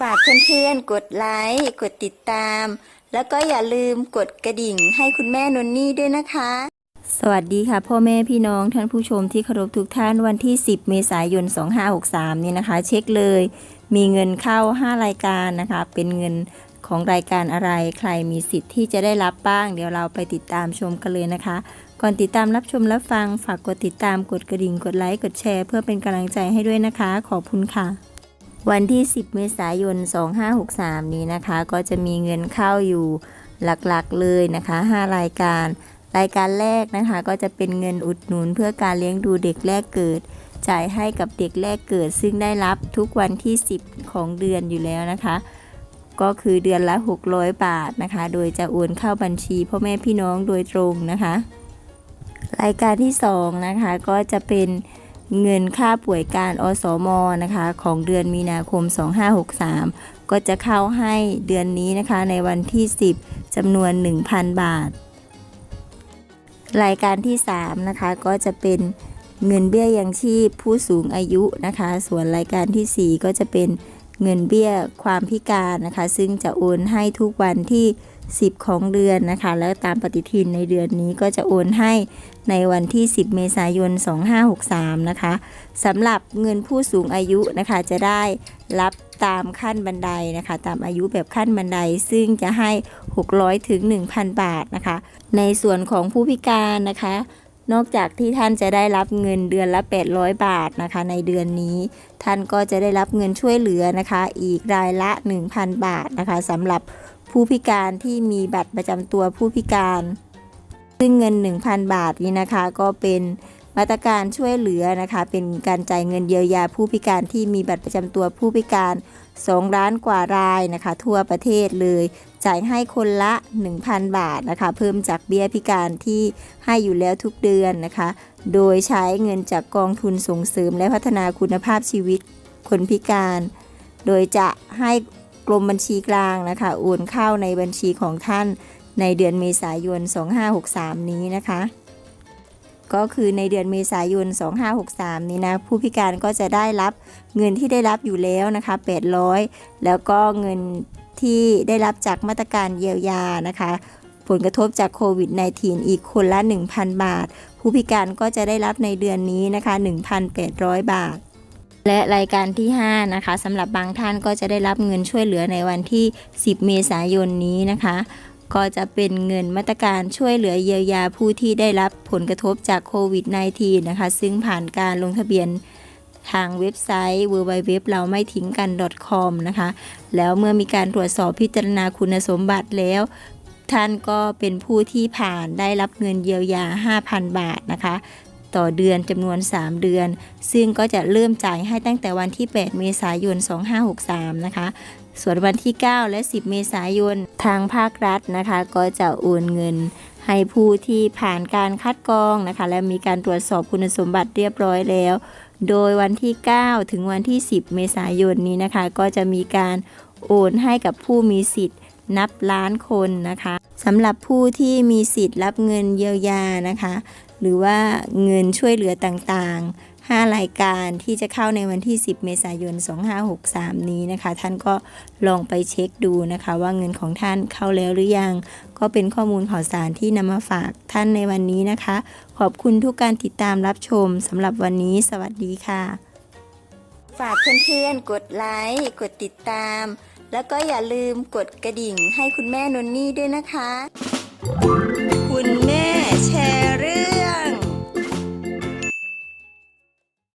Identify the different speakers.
Speaker 1: ฝากเพื่อนๆ กดไลค์ กดติดตาม แล้วก็อย่าลืมกดกระดิ่งให้คุณแม่นนนี่ด้วยนะคะ สวัสดีค่ะ พ่อแม่พี่น้องท่านผู้ชมที่เคารพทุกท่านวันที่ 10 เมษายน 2563นี่นะคะ เช็คเลย มีเงินเข้า 5 รายการนะคะ เป็นเงินของรายการอะไรใครมีสิทธิ์ที่จะได้รับบ้าง เดี๋ยวเราไปติดตามชมกันเลยนะคะ ก่อนติดตามรับชมรับฟังฝากกดติดตามกดกระดิ่งกดไลค์กดแชร์ เพื่อเป็นกำลังใจให้ด้วยนะคะ ขอบคุณค่ะ วันที่ 10 เมษายน 2563 นี้นะคะ ก็จะมีเงินเข้าอยู่หลักๆเลยนะคะ 5 รายการ รายการแรกนะคะ ก็จะเป็นเงินอุดหนุนเพื่อการเลี้ยงดูเด็กแรกเกิด จ่ายให้กับเด็กแรกเกิด ซึ่งได้รับทุกวันที่ 10 ของเดือนอยู่แล้วนะคะ ก็คือเดือนละ 600 บาทนะคะ โดยจะโอนเข้าบัญชีพ่อแม่พี่น้องโดยตรงนะคะ รายการที่ 2 นะคะ ก็จะเป็น เงินค่าป่วยการอสมนะคะ ของเดือนมีนาคม 2563 ก็จะเข้าให้เดือนนี้นะคะ ในวันที่ 10จำนวน 1,000 บาท รายการที่ 3 นะคะ ก็จะเป็นเงินเบี้ยยังชีพผู้สูงอายุนะคะ ส่วนรายการทีสี่4 ก็จะเป็นเงินเบี้ยความพิการนะคะ ซึ่งจะโอนให้ทุกวันที่ 10 ของเดือนนะคะ แล้วตามปฏิทินในเดือนนี้ก็จะโอนให้ในวันที่ 10 เมษายน 2563 นะคะสำหรับเงินผู้สูงอายุนะคะจะได้รับตามขั้นบันไดนะคะ ตามอายุแบบขั้นบันไดซึ่งจะให้ 600 ถึง 1,000 บาทนะคะ ในส่วนของผู้พิการนะคะนอกจากที่ท่านจะได้รับเงินเดือนละ 800 บาทนะคะ ในเดือนนี้ ท่านก็จะได้รับเงินช่วยเหลือนะคะ อีกรายละ 1,000 บาทนะคะสำหรับ ผู้พิการที่มีบัตรประจำตัวผู้พิการ ซึ่งเงิน 1,000 บาทนี้นะคะก็เป็นมาตรการช่วยเหลือนะคะ เป็นการจ่ายเงินเยียวยาผู้พิการที่มีบัตรประจำตัวผู้พิการ 2 ล้านกว่ารายนะคะ ทั่วประเทศเลย จ่ายให้คนละ 1,000 บาทนะคะ เพิ่มจากเบี้ยพิการที่ให้อยู่แล้วทุกเดือนนะคะ โดยใช้เงินจากกองทุนส่งเสริมและพัฒนาคุณภาพชีวิตคนพิการ โดยจะให้ รมบัญชีกลางนะคะโอนเข้าในบัญชีของท่านในเดือนเมษายน 2563 นี้นะคะ ก็คือในเดือนเมษายน 2563 นี้นะผู้พิการก็จะได้รับเงินที่ได้รับอยู่แล้วนะคะ 800 แล้วก็เงินที่ได้รับจากมาตรการเยียวยานะคะ ผลกระทบจากโควิด -19 อีกคนละ 1,000 บาท ผู้พิการก็จะได้รับในเดือนนี้นะคะ 1,800 บาท และรายการที่ 5 นะคะสำหรับบางท่านก็จะได้รับเงินช่วยเหลือในวันที่ 10 เมษายนนี้นะคะ ก็จะเป็นเงินมาตรการช่วยเหลือเยียวยาผู้ที่ได้รับผลกระทบจากโควิด -19 นะคะ ซึ่งผ่านการลงทะเบียนทางเว็บไซต์ www เราไม่ทิ้งกัน .com นะคะ แล้วเมื่อมีการตรวจสอบพิจารณาคุณสมบัติแล้ว ท่านก็เป็นผู้ที่ผ่านได้รับเงินเยียวยา 5,000 บาทนะคะ ต่อเดือนจำนวน 3 เดือน ซึ่งก็จะเริ่มจ่ายให้ตั้งแต่วันที่ 8 เมษายน 2563 นะคะ ส่วนวันที่ 9 และ 10 เมษายน ทางภาครัฐนะคะ ก็จะโอนเงินให้ผู้ที่ผ่านการคัดกรองนะคะ และมีการตรวจสอบคุณสมบัติเรียบร้อยแล้ว โดยวันที่ 9 ถึงวันที่ 10 เมษายนนี้นะคะ ก็จะมีการโอนให้กับผู้มีสิทธิ์นับล้านคนนะคะสำหรับผู้ที่มีสิทธิ์รับเงินเยียวยานะคะ หรือว่าเงินช่วยเหลือต่างๆ 5 รายการที่จะเข้าในวันที่ 10 เมษายน 2563 นี้นะคะ ท่านก็ลองไปเช็คดูนะคะ ว่าเงินของท่านเข้าแล้วหรือยัง ก็เป็นข้อมูลข่าวสารที่นำมาฝากท่านในวันนี้นะคะ ขอบคุณทุกการติดตามรับชมสำหรับวันนี้ สวัสดีค่ะ ฝากเพื่อนๆ กดไลค์กดติดตาม แล้วก็อย่าลืมกดกระดิ่งให้คุณแม่นนนี่ด้วยนะคะ